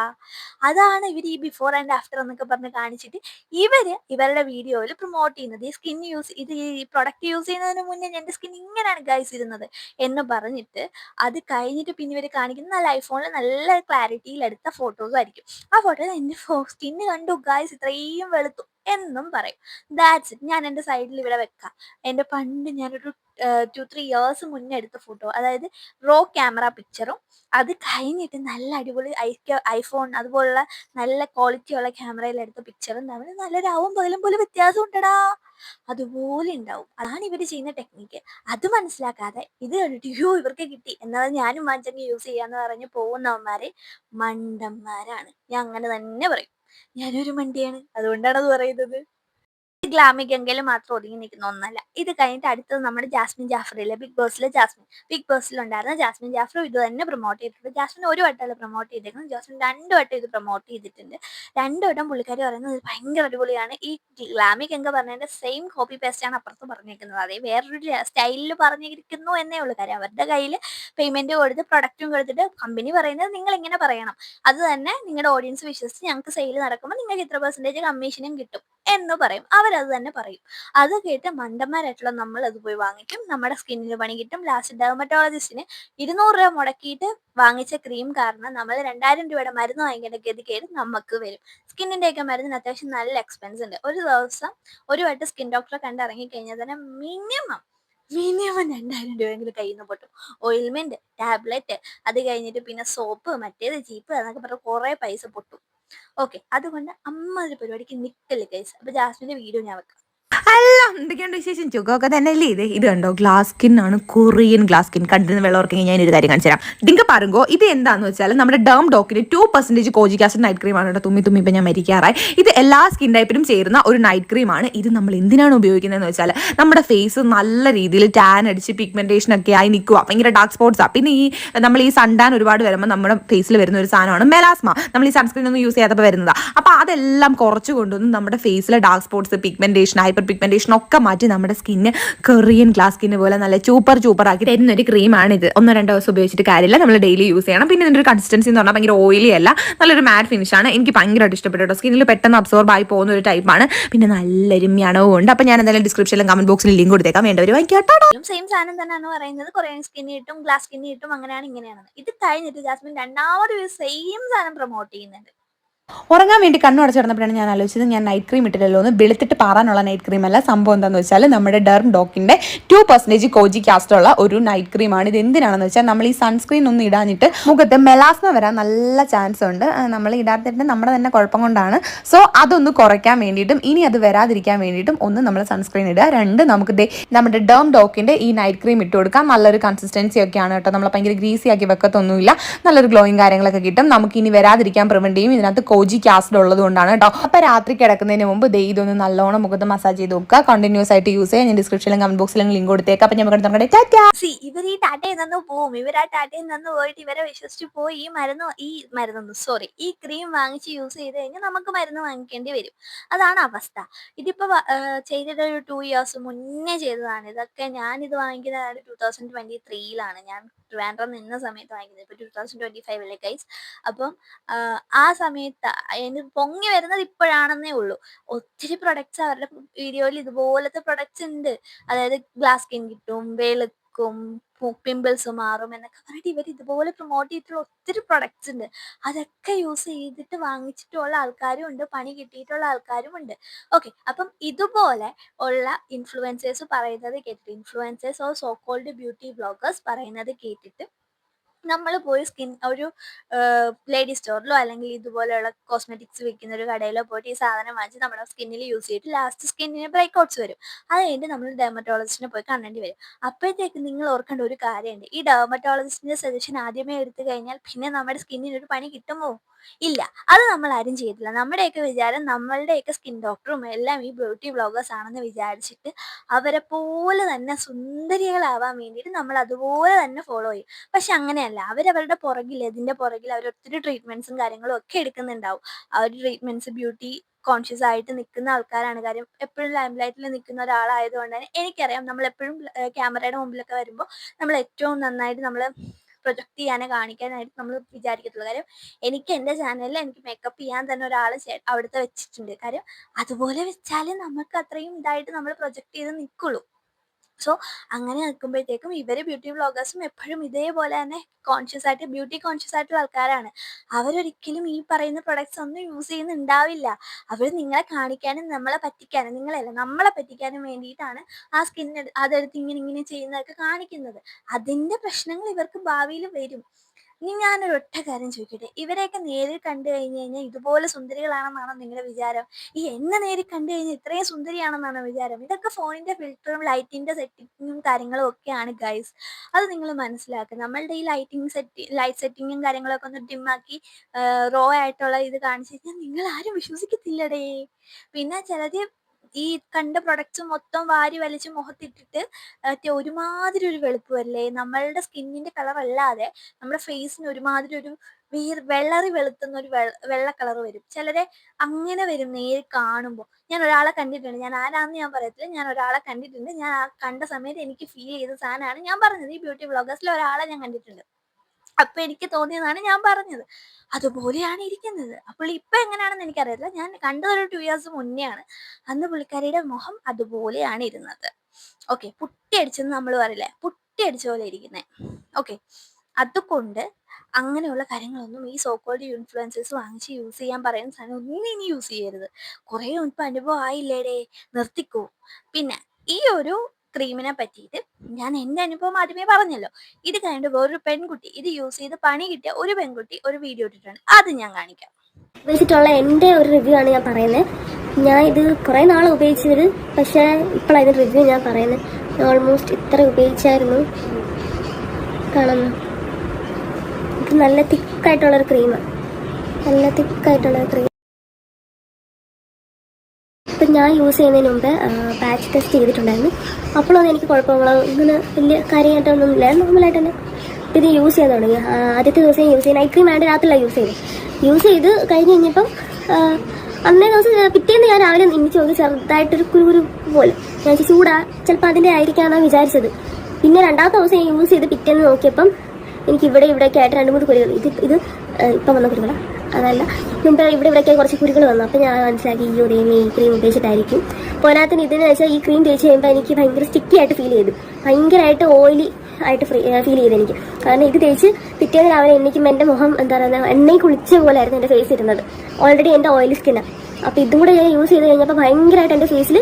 Speaker 3: അതാണ് ഇവർ ഈ ബിഫോർ ആൻഡ് ആഫ്റ്റർ എന്നൊക്കെ പറഞ്ഞ് കാണിച്ചിട്ട് ഇവർ ഇവരുടെ വീഡിയോയിൽ പ്രൊമോട്ട് ചെയ്യുന്നത്. ഈ സ്കിൻ യൂസ് ഇത് ഈ പ്രൊഡക്റ്റ് യൂസ് ചെയ്യുന്നതിന് മുന്നേ എന്റെ സ്കിൻ ഇങ്ങനെയാണ് ഗൈസ് ഇരുന്നത് എന്ന് പറഞ്ഞിട്ട് അത് കഴിഞ്ഞിട്ട് പിന്നെ ഇവർ കാണിക്കുന്ന നല്ല ഐഫോണിൽ നല്ല ക്ലാരിറ്റിയിൽ എടുത്ത ഫോട്ടോസും ആയിരിക്കും. ആ ഫോട്ടോയിൽ എന്റെ സ്കിന്ന് കണ്ടു കണ്ടു ഗായ്സ് ഇത്രയും വെളുത്തു എന്നും പറയും. ദാറ്റ്സ് ഇറ്റ് ഞാൻ എന്റെ സൈഡിൽ ഇവിടെ വെക്കാം. എന്റെ പണ്ട് ഞാനൊരു ടു ത്രീ ഇയേഴ്സ് മുന്നേ എടുത്ത ഫോട്ടോ അതായത് റോ ക്യാമറ പിക്ചറും അത് കഴിഞ്ഞിട്ട് നല്ല അടിപൊളി ഐ ഐഫോൺ അതുപോലുള്ള നല്ല ക്വാളിറ്റിയുള്ള ക്യാമറയിൽ എടുത്ത പിക്ചറും തമ്മിൽ നല്ല രാവും പകലും പോലെ വ്യത്യാസം ഉണ്ടടാ. അതുപോലെ ഉണ്ടാവും. അതാണ് ഇവർ ചെയ്യുന്ന ടെക്നിക്ക് അത് മനസ്സിലാക്കാതെ ഇത് കണ്ടിട്ട് ഇവർക്ക് കിട്ടി. എന്നാൽ ഞാനും വാങ്ങിച്ചങ്ങ് യൂസ് ചെയ്യാന്ന് പറഞ്ഞ് പോകുന്നവന്മാരെ മണ്ടന്മാരാണ്. ഞാൻ അങ്ങനെ തന്നെ പറയും. ഞാനൊരു മണ്ടിയാണ്. അതുകൊണ്ടാണ് അത് പറയുന്നത്. ഗ്ലാമിക് എങ്കിലും മാത്രം ഒതുങ്ങി നിൽക്കുന്ന ഒന്നല്ല. ഇത് കഴിഞ്ഞിട്ട് അടുത്തത് നമ്മുടെ ജാസ്മിൻ ജാഫറിലെ ബിഗ് ബോസിലെ ജാസ്മിൻ. ബിഗ് ബോസിൽ ഉണ്ടായിരുന്ന ജാസ്മിൻ ജാഫറും ഇത് തന്നെ പ്രൊമോട്ട് ചെയ്തിട്ടുണ്ട്. ജാസ്മിൻ ഒരു വട്ടമല്ല പ്രൊമോട്ട് ചെയ്തേക്കുന്നത്? ജാസ്മിൻ രണ്ട് വട്ടം ഇത് പ്രൊമോട്ട് ചെയ്തിട്ടുണ്ട്. രണ്ട് വട്ടം പുള്ളിക്കാരി പറയുന്നത് ഭയങ്കര അടിപൊളിയാണ്. ഈ ഗ്ലാമിക് എങ്ക പറഞ്ഞതിന്റെ സെയിം കോപ്പി പേസ്റ്റ് ആണ് അപ്പുറത്ത് പറഞ്ഞേക്കുന്നത്. അതേ വേറൊരു സ്റ്റൈലിൽ പറഞ്ഞിരിക്കുന്നു എന്നേ ഉള്ളൂ കാര്യം. അവരുടെ കയ്യിൽ പേയ്മെന്റ് കൊടുത്ത് പ്രൊഡക്റ്റും കൊടുത്തിട്ട് കമ്പനി പറയുന്നത് നിങ്ങൾ ഇങ്ങനെ പറയണം. അത് തന്നെ നിങ്ങളുടെ ഓഡിയൻസ് വിശ്വസിച്ച് ഞങ്ങൾക്ക് സെയിൽ നടക്കുമ്പോൾ നിങ്ങൾക്ക് ഇത്ര പെർസെന്റേജ് കമ്മീഷനും കിട്ടും. എന്ന് പറയും. അവരത് തന്നെ പറയും. അത് കേട്ട് മണ്ടന്മാരായിട്ടുള്ള നമ്മൾ അത് പോയി വാങ്ങിക്കും. നമ്മുടെ സ്കിന്നിന് പണി കിട്ടും. ലാസ്റ്റ് ഡെർമറ്റോളജിസ്റ്റിന് ഇരുന്നൂറ് രൂപ മുടക്കിയിട്ട് വാങ്ങിച്ച ക്രീം കാരണം നമ്മൾ രണ്ടായിരം രൂപയുടെ മരുന്ന് വാങ്ങിക്കേണ്ട ഗതികേട് നമുക്ക് വരും. സ്കിന്നിന്റെ ഒക്കെ മരുന്നിന് അത്യാവശ്യം നല്ല എക്സ്പെൻസ് ഉണ്ട്. ഒരു ദിവസം ഒരു വട്ടം സ്കിൻ ഡോക്ടറെ കണ്ടിറങ്ങി കഴിഞ്ഞാൽ തന്നെ മിനിമം മിനിമം രണ്ടായിരം രൂപയെങ്കിലും കയ്യിൽ നിന്ന് പൊട്ടും. ഓയിൽമെന്റ് ടാബ്ലറ്റ് അത് കഴിഞ്ഞിട്ട് പിന്നെ സോപ്പ് മറ്റേത് ചീപ്പ് എന്നൊക്കെ പറഞ്ഞ് കുറേ പൈസ പൊട്ടും. ഓക്കെ. അതുകൊണ്ട് അമ്മ ഒരു പരിപാടിക്ക് നിൽക്കല്ലേ കൈസ് അപ്പൊ ജാസ്മിന്റെ വീഡിയോ ഞാൻ വെക്കാം.
Speaker 4: അല്ല എന്തൊക്കെയുണ്ട് വിശേഷം? ചുഖമൊക്കെ തന്നെയല്ലേ? ഇത് ഇത് കണ്ടോ ഗ്ലാസ് സ്കിൻ ആണ് കൊറിയൻ ഗ്ലാസ് സ്കിൻ കണ്ടിരുന്ന വെള്ളവർക്കെങ്കിൽ ഞാൻ ഒരു കാര്യം കാണിച്ചു തരാം. ഡിങ്ക പറയുമ്പോൾ ഇത് എന്താണെന്ന് വെച്ചാൽ നമ്മുടെ ഡേം ഡോക്കിന് two percentage kojic acid night cream ആണ് കേട്ടോ തുമ്മി തുമ്മി ഇപ്പം ഞാൻ മരിക്കാറായി. ഇത് എല്ലാ സ്കിൻ ടൈപ്പിനും ചേരുന്ന ഒരു നൈറ്റ് ക്രീം ആണ്. ഇത് നമ്മൾ എന്തിനാണ് ഉപയോഗിക്കുന്നതെന്ന് വെച്ചാൽ നമ്മുടെ ഫേസ് നല്ല രീതിയിൽ ടാൻ അടിച്ച് പിഗ്മെന്റേഷൻ ഒക്കെ ആയി നിൽക്കുക ഭയങ്കര ഡാർക്ക് സ്പോട്ട്സാണ് പിന്നെ ഈ നമ്മൾ ഈ സൺടാൻ ഒരുപാട് വരുമ്പോൾ നമ്മുടെ ഫേസിൽ വരുന്ന ഒരു സാധനമാണ് മെലാസ്മ നമ്മൾ ഈ സൺസ്ക്രീൻ ഒന്നും യൂസ് ചെയ്യാത്തപ്പോൾ വരുന്നതാണ് അപ്പോൾ അതെല്ലാം കുറച്ച് കൊണ്ടുവന്ന് നമ്മുടെ ഫേസിലെ dark spots pigmentation hyperpigmentation ഒക്കെ മാറ്റി നമ്മുടെ സ്കിന്ന് കൊറിയൻ ഗ്ലാസ് സ്കിന്ന് പോലെ നല്ല ചൂപ്പർ ചൂപ്പർ ആക്കി തരുന്ന ഒരു ക്രീമാണ് ഇത് ഒന്നോ രണ്ടോ ദിവസം ഉപയോഗിച്ചിട്ട് കാര്യമില്ല. നമ്മൾ ഡെയിലി യൂസ് ചെയ്യണം. പിന്നെ ഇതിന്റെ ഒരു കൺസിസ്റ്റൻസി എന്ന് പറഞ്ഞാൽ ഭയങ്കര ഓയിലി അല്ല. നല്ലൊരു മാറ്റ് ഫിനിഷ് ആണ്. എനിക്ക് ഭയങ്കരമായിട്ട് ഇഷ്ടപ്പെട്ടു സ്കിന്നിൽ പെട്ടെന്ന് അബ്സോർബ് ആയി പോകുന്ന ഒരു ടൈപ്പാണ് പിന്നെ നല്ല മണവും ഉണ്ട്. അപ്പോൾ ഞാൻ എന്തായാലും ഡിസ്ക്രിപ്ഷനിലും കമന്റ് ബോക്സിൽ ലിങ്ക് കൊടുത്തേക്കാം. വേണ്ടവർ വാങ്ങിക്കാട്ടോ
Speaker 3: സെയിം സാധനം തന്നെയാണ് പറയുന്നത്. കൊറിയൻ സ്കിൻ കിട്ടും ഗ്ലാസ് സ്കിൻ കിട്ടും അങ്ങനെയാണ് ഇങ്ങനെയാണ്. ഇത് കഴിഞ്ഞിട്ട് ജാസ്മിൻ രണ്ടാമത് സെയിം സാധനം പ്രൊമോട്ട് ചെയ്യുന്നുണ്ട്.
Speaker 4: ഉറങ്ങാൻ വേണ്ടി കണ്ണു അടച്ചിടന്നപ്പോഴാണ് ഞാൻ ആലോചിച്ചത് ഞാൻ നൈറ്റ് ക്രീം ഇട്ടില്ലല്ലോ എന്ന് വെളുത്തിട്ട് പാറാനുള്ള നൈറ്റ് ക്രീം അല്ല സംഭവം എന്താണെന്ന് വെച്ചാൽ നമ്മുടെ ഡെർം ഡോക്കിന്റെ ടു പെർസെന്റേജ് കോജി കാസ്റ്റ് ഉള്ള ഒരു നൈറ്റ് ക്രീമാണ് ഇത് എന്തിനാണെന്ന് വെച്ചാൽ നമ്മൾ ഈ സൺസ്ക്രീൻ ഒന്ന് ഇടാഞ്ഞിട്ട് മുഖത്ത് മെലാസ്മ വരാൻ നല്ല ചാൻസ് ഉണ്ട്. നമ്മൾ ഇടാത്തിട്ട് നമ്മുടെ തന്നെ കുഴപ്പം കൊണ്ടാണ്. സോ അതൊന്ന് കുറയ്ക്കാൻ വേണ്ടിയിട്ടും ഇനി അത് വരാതിരിക്കാൻ വേണ്ടിയിട്ടും ഒന്ന് നമ്മൾ സൺസ്ക്രീൻ ഇടുക. രണ്ട് നമുക്ക് ദേ നമ്മുടെ ഡേം ഡോക്കിന്റെ ഈ നൈറ്റ് ക്രീം ഇട്ട് കൊടുക്കാം. നല്ലൊരു കൺസിസ്റ്റൻസി ഒക്കെയാണ് കേട്ടോ. നമ്മൾ ഭയങ്കര ഗ്രീസി ആക്കി വെക്കത്തൊന്നുമില്ല. നല്ലൊരു ഗ്ലോയിങ് കാര്യങ്ങളൊക്കെ കിട്ടും. നമുക്ക് ഇനി വരാതിരിക്കാൻ പ്രിവെന്റ് ചെയ്യും. ഇതിനകത്ത് കോജി ആസിഡ് ഉള്ളത് കൊണ്ടാണ് കേട്ടോ. അപ്പൊ രാത്രി കിടക്കുന്നതിന് മുമ്പ് ദേ ഇതൊന്ന് നല്ലോണം മുഖത്ത് മസാജ് ചെയ്ത് നോക്കുക. കണ്ടിന്യൂസ് ആയിട്ട് യൂസ് ചെയ്യാം. ഞാൻ ഡിസ്ക്രിപ്ഷനിലും കമന്റ് ബോക്സിലും ലിങ്ക് കൊടുത്തേക്കാം. അപ്പൊ നമുക്ക്
Speaker 3: നമ്മുടെ ഇവർ ഈ ടാറ്റയിൽ നിന്ന് പോവും. ഇവർ ആ ടാറ്റയിൽ നിന്ന് പോയിട്ട് ഇവരെ വിശ്വസിച്ച് പോയി ഈ മരുന്ന് ഈ മരുന്ന് സോറി ഈ ക്രീം വാങ്ങിച്ച് യൂസ് ചെയ്ത് കഴിഞ്ഞാൽ നമുക്ക് മരുന്ന് വാങ്ങിക്കേണ്ടി വരും. അതാണ് അവസ്ഥ. ഇതിപ്പോ ചെയ്തിട്ട് ഒരു ടു ഇയേഴ്സ് മുന്നേ ചെയ്തതാണ്. ഇതൊക്കെ ഞാൻ ഇത് വാങ്ങിക്കുന്നത് ടൂ തൗസൻഡ് ട്വന്റി ത്രീയിലാണ് ഞാൻ ട്രിവാൻഡ്രം നിന്ന സമയത്ത് വാങ്ങിക്കുന്നത് ഇപ്പൊ ടൂ തൗസൻഡ് ട്വന്റി ഫൈവിലെ കൈസ് അപ്പം ആ സമയത്ത് എനിക്ക് പൊങ്ങി വരുന്നത് ഇപ്പോഴാണെന്നേ ഉള്ളൂ. ഒത്തിരി പ്രൊഡക്ട്സ് അവരുടെ വീഡിയോയിൽ ഇതുപോലത്തെ പ്രൊഡക്ട്സ് ഉണ്ട്. അതായത് ഗ്ലാസ് സ്കിൻ കിട്ടും വെളുക്കും പിമ്പിൾസ് മാറും എന്നൊക്കെ പറഞ്ഞിട്ട് ഇവർ ഇതുപോലെ പ്രൊമോട്ട് ചെയ്തിട്ടുള്ള ഒത്തിരി പ്രൊഡക്ട്സ് ഉണ്ട്. അതൊക്കെ യൂസ് ചെയ്തിട്ട് വാങ്ങിച്ചിട്ടുള്ള ആൾക്കാരും ഉണ്ട് പണി കിട്ടിയിട്ടുള്ള ആൾക്കാരും ഉണ്ട്. ഓക്കെ അപ്പം ഇതുപോലെ ഉള്ള ഇൻഫ്ലുവൻസേഴ്സ് പറയുന്നത് കേട്ടിട്ട് influencers or so called beauty bloggers പറയുന്നത് കേട്ടിട്ട് നമ്മൾ പോയി സ്കിൻ ഒരു ലേഡി സ്റ്റോറിലോ അല്ലെങ്കിൽ ഇതുപോലെയുള്ള കോസ്മെറ്റിക്സ് വിൽക്കുന്ന ഒരു കടയിലോ പോയിട്ട് ഈ സാധനം വാങ്ങിച്ച് നമ്മുടെ സ്കിന്നിൽ യൂസ് ചെയ്തിട്ട് ലാസ്റ്റ് സ്കിന്നിന് ബ്രേക്ക് ഔട്ട്സ് വരും. അത് കഴിഞ്ഞിട്ട് നമ്മൾ ഡെർമറ്റോളജിസ്റ്റിനെ പോയി കാണേണ്ടി വരും. അപ്പോഴത്തേക്ക് നിങ്ങൾ ഓർക്കേണ്ട ഒരു കാര്യമുണ്ട്. ഈ ഡെർമറ്റോളജിസ്റ്റിന്റെ സജഷൻ ആദ്യമേ എടുത്തു കഴിഞ്ഞാൽ പിന്നെ നമ്മുടെ സ്കിന്നിന് ഒരു പണി കിട്ടുമോ? ഇല്ല. അത് നമ്മൾ ആരും ചെയ്തില്ല. നമ്മുടെയൊക്കെ വിചാരം നമ്മളുടെയൊക്കെ സ്കിൻ ഡോക്ടറും എല്ലാം ഈ ബ്യൂട്ടി ബ്ലോഗേഴ്സ് ആണെന്ന് വിചാരിച്ചിട്ട് അവരെ പോലെ തന്നെ സുന്ദരികളാവാൻ വേണ്ടിയിട്ട് നമ്മൾ അതുപോലെ തന്നെ ഫോളോ ചെയ്യും. പക്ഷെ അങ്ങനെയല്ല. അവരവരുടെ പുറകിൽ ഇതിന്റെ പുറകിൽ അവർ ഒത്തിരി ട്രീറ്റ്മെന്റ്സും കാര്യങ്ങളും ഒക്കെ എടുക്കുന്നുണ്ടാവും. ആ ഒരു ട്രീറ്റ്മെന്റ്സ് ബ്യൂട്ടി കോൺഷ്യസ് ആയിട്ട് നിൽക്കുന്ന ആൾക്കാരാണ്. കാര്യം എപ്പോഴും ലൈം ലൈറ്റിൽ നിൽക്കുന്ന ഒരാളായതുകൊണ്ട് തന്നെ എനിക്കറിയാം നമ്മൾ എപ്പോഴും ക്യാമറയുടെ മുമ്പിലൊക്കെ വരുമ്പോൾ നമ്മൾ ഏറ്റവും നന്നായിട്ട് നമ്മൾ പ്രൊജക്ട് ചെയ്യാനോ കാണിക്കാനായിട്ട് നമ്മൾ വിചാരിക്കത്തുള്ളൂ. കാര്യം എനിക്ക് എന്റെ ചാനലിൽ എനിക്ക് മേക്കപ്പ് ചെയ്യാൻ തന്നെ ഒരാൾ അവിടുത്തെ വെച്ചിട്ടുണ്ട്. കാര്യം അതുപോലെ വെച്ചാൽ നമുക്ക് അത്രയും ഇതായിട്ട് നമ്മൾ പ്രൊജക്ട് ചെയ്ത് നിൽക്കുള്ളൂ. സോ അങ്ങനെ നിൽക്കുമ്പോഴത്തേക്കും ഇവർ ബ്യൂട്ടി വ്ളോഗേഴ്സും എപ്പോഴും ഇതേപോലെ തന്നെ കോൺഷ്യസ് ആയിട്ട് ബ്യൂട്ടി കോൺഷ്യസ് ആയിട്ടുള്ള ആൾക്കാരാണ്. അവരൊരിക്കലും ഈ പറയുന്ന പ്രൊഡക്ട്സ് ഒന്നും യൂസ് ചെയ്യുന്നുണ്ടാവില്ല. അവർ നിങ്ങളെ കാണിക്കാനും നമ്മളെ പറ്റിക്കാനും നിങ്ങളെയല്ല നമ്മളെ പറ്റിക്കാനും വേണ്ടിയിട്ടാണ് ആ സ്കിൻ അതെടുത്ത് ഇങ്ങനെ ഇങ്ങനെ ചെയ്യുന്നതൊക്കെ കാണിക്കുന്നത്. അതിന്റെ പ്രശ്നങ്ങൾ ഇവർക്ക് ഭാവിയിൽ വരും. ഇനി ഞാനൊരു ഒറ്റ കാര്യം ചോദിക്കട്ടെ? ഇവരെയൊക്കെ നേരിൽ കണ്ടു കഴിഞ്ഞു കഴിഞ്ഞാൽ ഇതുപോലെ സുന്ദരികളാണെന്നാണോ നിങ്ങളുടെ വിചാരം? ഈ എന്നെ നേരിൽ കണ്ടു കഴിഞ്ഞാൽ ഇത്രയും സുന്ദരിയാണെന്നാണോ വിചാരം? ഇതൊക്കെ ഫോണിന്റെ ഫിൽറ്ററും ലൈറ്റിന്റെ സെറ്റിങ്ങും കാര്യങ്ങളും ഒക്കെയാണ് ഗൈസ് അത് നിങ്ങൾ മനസ്സിലാക്കുക. നമ്മളുടെ ഈ ലൈറ്റിംഗ് സെറ്റ് ലൈറ്റ് സെറ്റിങ്ങും കാര്യങ്ങളൊക്കെ ഒന്ന് ഡിമ്മാക്കി റോ ആയിട്ടുള്ള ഇത് കാണിച്ചു കഴിഞ്ഞാൽ നിങ്ങൾ ആരും വിശ്വസിക്കത്തില്ലടേ. പിന്നെ ചിലത് ഈ കണ്ട പ്രൊഡക്ട്സ് മൊത്തം വാരി വലിച്ച് മുഖത്തിട്ടിട്ട് ഒരുമാതിരി ഒരു വെളുപ്പ് വരില്ലേ? നമ്മളുടെ സ്കിന്നിന്റെ കളർ അല്ലാതെ നമ്മുടെ ഫേസിന് ഒരുമാതിരി ഒരു വീർ വെള്ളറി വെളുത്തുന്ന ഒരു വെള്ള കളർ വരും. ചിലരെ അങ്ങനെ വരും നേരി കാണുമ്പോൾ ഞാൻ ഒരാളെ കണ്ടിട്ടുണ്ട്. ഞാൻ ആരാന്ന് ഞാൻ പറയത്തില്ല. ഞാൻ ഒരാളെ കണ്ടിട്ടുണ്ട്. ഞാൻ കണ്ട സമയത്ത് എനിക്ക് ഫീൽ ചെയ്ത സാധനമാണ് ഞാൻ പറഞ്ഞത്. ഈ ബ്യൂട്ടി വ്ളോഗേഴ്സിൽ ഒരാളെ ഞാൻ കണ്ടിട്ടുണ്ട്. അപ്പൊ എനിക്ക് തോന്നിയതാണ് ഞാൻ പറഞ്ഞത്. അതുപോലെയാണ് ഇരിക്കുന്നത്. അപ്പോൾ ഇപ്പൊ എങ്ങനെയാണെന്ന് എനിക്കറിയില്ല. ഞാൻ കണ്ടതൊരു ടു ഇയേഴ്സ് മുന്നെയാണ്. അന്ന് പുള്ളിക്കാരിയുടെ മുഖം അതുപോലെയാണ് ഇരുന്നത്. ഓക്കെ പുട്ടിയടിച്ചെന്ന് നമ്മൾ പറയില്ലേ? പുട്ടിയടിച്ച പോലെ ഇരിക്കുന്നത് ഓക്കെ അതുകൊണ്ട് അങ്ങനെയുള്ള കാര്യങ്ങളൊന്നും ഈ സോക്കോൾഡ് ഇൻഫ്ലുവൻസേഴ്സ് വാങ്ങിച്ച് യൂസ് ചെയ്യാൻ പറയുന്ന സാധനം ഒന്നും ഇനി യൂസ് ചെയ്യരുത്. കുറേ ഇപ്പം അനുഭവം ആയില്ലേടേ? നിർത്തിക്കോ? പിന്നെ ഈ ഒരു ക്രീമിനെ പറ്റിയിട്ട് ഞാൻ എന്റെ അനുഭവം ആദ്യമേ പറഞ്ഞല്ലോ. ഇത് കഴിഞ്ഞിട്ട് വേറൊരു പെൺകുട്ടി ഇത് യൂസ് ചെയ്ത് പണി കിട്ടിയ ഒരു പെൺകുട്ടി ഒരു വീഡിയോ ഇട്ടിട്ടുണ്ട്. അത് ഞാൻ കാണിക്കാം.
Speaker 5: ഉപയോഗിച്ചിട്ടുള്ള എന്റെ ഒരു റിവ്യൂ ആണ് ഞാൻ പറയുന്നത് ഞാൻ ഇത് കുറേ നാൾ ഉപയോഗിച്ചത് പക്ഷേ ഇപ്പോഴാണ് ഇതിന്റെ റിവ്യൂ ഞാൻ പറയുന്നത് ഓൾമോസ്റ്റ് ഇത്ര ഉപയോഗിച്ചായിരുന്നു. കാണുന്നു. ഇത് നല്ല തിക്കായിട്ടുള്ളൊരു ക്രീമാണ് നല്ല തിക്കായിട്ടുള്ള ക്രീം ഇപ്പം ഞാൻ യൂസ് ചെയ്യുന്നതിന് മുമ്പ് പാച്ച് ടെസ്റ്റ് ചെയ്തിട്ടുണ്ടായിരുന്നു. അപ്പോഴൊന്നും എനിക്ക് കുഴപ്പങ്ങളോ ഇങ്ങനെ വലിയ കാര്യമായിട്ടൊന്നും ഇല്ല. നോർമലായിട്ട് തന്നെ ഇത് യൂസ് ചെയ്യാൻ തുടങ്ങി. ആദ്യത്തെ ദിവസം യൂസ് ചെയ്യുന്ന നൈറ്റ് ക്രീം വേണ്ട രാത്രിയിലാണ് യൂസ് ചെയ്തത്. യൂസ് ചെയ്ത് കഴിഞ്ഞ് കഴിഞ്ഞപ്പം അന്നേ ദിവസം പിറ്റേന്ന് ഞാൻ രാവിലെ എനിക്ക് നോക്കി ചെറുതായിട്ടൊരു കുരു പോലെ ഞാൻ ചൂടാ ചിലപ്പോൾ അതിന്റെ ആയിരിക്കാമെന്നാണ് വിചാരിച്ചത്. പിന്നെ രണ്ടാമത്തെ ദിവസം ഞാൻ യൂസ് ചെയ്ത് പിറ്റേന്ന് നോക്കിയപ്പം എനിക്ക് ഇവിടെ ഇവിടെയൊക്കെ ആയിട്ട് രണ്ട് മൂന്ന് കുരുകൾ ഇത് ഇത് ഇപ്പം വന്ന കുരുകളാണ് അതല്ല. മുമ്പ് ഇവിടെ ഇവിടെയൊക്കെ കുറച്ച് കുരുകൾ വന്നു. അപ്പം ഞാൻ മനസ്സിലാക്കി ഈ ഒരു ഈ ക്രീം ഉപയോഗിച്ചിട്ടായിരിക്കും പോരാത്തിന് ഇതിന് വെച്ചാൽ ഈ ക്രീം തേച്ച് കഴിയുമ്പോൾ എനിക്ക് ഭയങ്കര സ്റ്റിക്കി ആയിട്ട് ഫീൽ ചെയ്തു. ഭയങ്കരമായിട്ട് ഓയിലി ആയിട്ട് ഫീൽ ചെയ്തു എനിക്ക്. കാരണം ഇത് തേച്ച് പിറ്റേന്ന് രാവിലെ എണ്ണിക്കുമ്പോൾ എന്റെ മുഖം എന്താ പറയുക എണ്ണയിൽ കുളിച്ച പോലെയായിരുന്നു എന്റെ ഫേസ് ഇരുന്നത് ഓൾറെഡി എന്റെ ഓയിലി സ്കിന്നാണ് അപ്പോൾ ഇതും കൂടെ ഞാൻ യൂസ് ചെയ്ത് കഴിഞ്ഞപ്പോൾ ഭയങ്കരമായിട്ട് എന്റെ ഫേസിൽ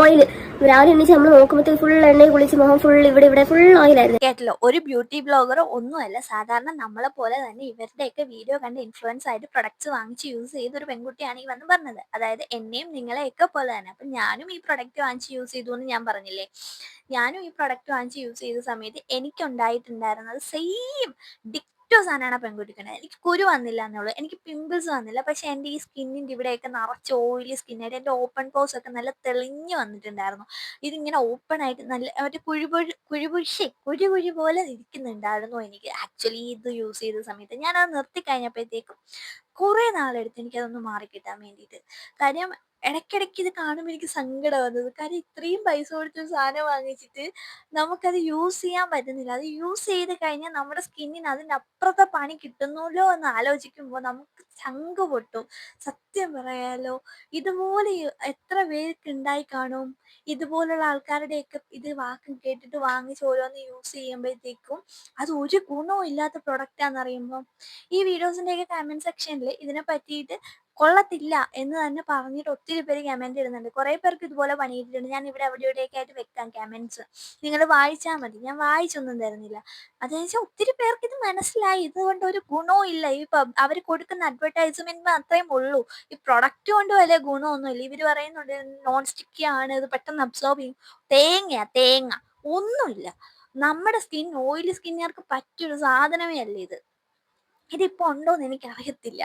Speaker 5: ഓയിൽ രാവിലെ എണ്ണിച്ച് നമ്മൾ നോക്കുമ്പോഴത്തേക്ക് ഫുൾ എണ്ണയിൽ കുളിച്ച് മുഖം ഫുൾ ഇവിടെ ഇവിടെ ഫുൾ ഓയിലായിരുന്നു
Speaker 3: കേട്ടല്ലോ. ഒരു ബ്യൂട്ടി ബ്ലോഗർ ഒന്നുമല്ല. സാധാരണ നമ്മളെ പോലെ തന്നെ ഇവരുടെയൊക്കെ വീഡിയോ കണ്ട് ഇൻഫ്ലുവൻസ് ആയിട്ട് പ്രൊഡക്ട്സ് വാങ്ങിച്ച് യൂസ് ചെയ്ത ഒരു പെൺകുട്ടിയാണ് ഈ വന്ന് പറഞ്ഞത്. അതായത് എന്നെയും നിങ്ങളെയൊക്കെ പോലെ തന്നെ. അപ്പം ഞാനും ഈ പ്രൊഡക്റ്റ് വാങ്ങിച്ച് യൂസ് ചെയ്തു എന്ന് ഞാൻ പറഞ്ഞില്ലേ? ഞാനും ഈ പ്രൊഡക്റ്റ് വാങ്ങിച്ച് യൂസ് ചെയ്ത സമയത്ത് എനിക്കുണ്ടായിട്ടുണ്ടായിരുന്നത് സെയിം ഡിക്റ്റോ സാധനമാണ് ആ എനിക്ക് കുരു വന്നില്ല എന്നുള്ളൂ എനിക്ക് പിമ്പിൾസ് വന്നില്ല. പക്ഷെ എന്റെ ഈ സ്കിന്നിന്റെ ഇവിടെയൊക്കെ നിറച്ച് ഓയിലി സ്കിന്നായിട്ട് എന്റെ ഓപ്പൺ പോസ് ഒക്കെ നല്ല തെളിഞ്ഞു വന്നിട്ടുണ്ടായിരുന്നു. ഇതിങ്ങനെ ഓപ്പൺ ആയിട്ട് നല്ല മറ്റേ കുഴിപൊഴി കുഴിപുഷി കുഴി കുഴി പോലെ ഇരിക്കുന്നുണ്ടായിരുന്നു എനിക്ക്. ആക്ച്വലി ഇത് യൂസ് ചെയ്ത സമയത്ത് ഞാനത് നിർത്തി കഴിഞ്ഞപ്പോഴത്തേക്കും കുറേ നാളെടുത്ത് എനിക്കതൊന്ന് മാറിക്കിട്ടാൻ വേണ്ടിയിട്ട്. കാര്യം ഇടയ്ക്കിടയ്ക്ക് ഇത് കാണുമ്പോൾ എനിക്ക് സങ്കടം വന്നത്. കാര്യം ഇത്രയും പൈസ കൊടുത്ത് ഒരു സാധനം വാങ്ങിച്ചിട്ട് നമുക്കത് യൂസ് ചെയ്യാൻ പറ്റുന്നില്ല. അത് യൂസ് ചെയ്ത് കഴിഞ്ഞാൽ നമ്മുടെ സ്കിന്നിന് അതിനപ്പുറത്തെ പണി കിട്ടുന്നല്ലോ എന്ന് ആലോചിക്കുമ്പോൾ നമുക്ക് ചങ്ക് പൊട്ടും സത്യം പറയാലോ ഇതുപോലെ എത്ര പേർക്ക് ഉണ്ടായി കാണും? ഇതുപോലുള്ള ആൾക്കാരുടെയൊക്കെ ഇത് വാക്ക് കേട്ടിട്ട് വാങ്ങിച്ച് ഓരോന്ന് യൂസ് ചെയ്യുമ്പോഴത്തേക്കും അത് ഒരു ഗുണവും ഇല്ലാത്ത പ്രൊഡക്റ്റാന്ന് അറിയുമ്പോൾ ഈ വീഡിയോസിന്റെയൊക്കെ കമന്റ് സെക്ഷനിൽ ഇതിനെ പറ്റിയിട്ട് കൊള്ളത്തില്ല എന്ന് തന്നെ പറഞ്ഞിട്ട് ഒത്തിരി പേര് കമന്റ് ഇടുന്നുണ്ട്. കുറെ പേർക്ക് ഇതുപോലെ പണിയിട്ടിട്ടുണ്ട്. ഞാൻ ഇവിടെ അവിടെ ആയിട്ട് വെക്കാം കമന്റ്സ് നിങ്ങൾ വായിച്ചാൽ മതി. ഞാൻ വായിച്ചൊന്നും തരുന്നില്ല. അതെന്ന് വെച്ചാൽ ഒത്തിരി പേർക്ക് ഇത് മനസ്സിലായി. ഇതുകൊണ്ട് ഒരു ഗുണവും ഇല്ല. ഈ അവർ കൊടുക്കുന്ന അഡ്വർടൈസ്മെന്റ് മാത്രമേ ഉള്ളൂ. ഈ പ്രൊഡക്റ്റ് കൊണ്ട് വലിയ ഗുണമൊന്നുമില്ല ഇവർ പറയുന്നുണ്ട് നോൺ സ്റ്റിക്കി ആണ്. ഇത് പെട്ടെന്ന് അബ്സോർബ് ചെയ്യും. തേങ്ങയാ തേങ്ങ. ഒന്നുമില്ല. നമ്മുടെ സ്കിൻ ഓയിലി സ്കിന്നുകാർക്ക് പറ്റിയൊരു സാധനമേ അല്ല ഇത്? ഇതിപ്പോൾ ഉണ്ടോയെന്ന് എനിക്കറിയത്തില്ല.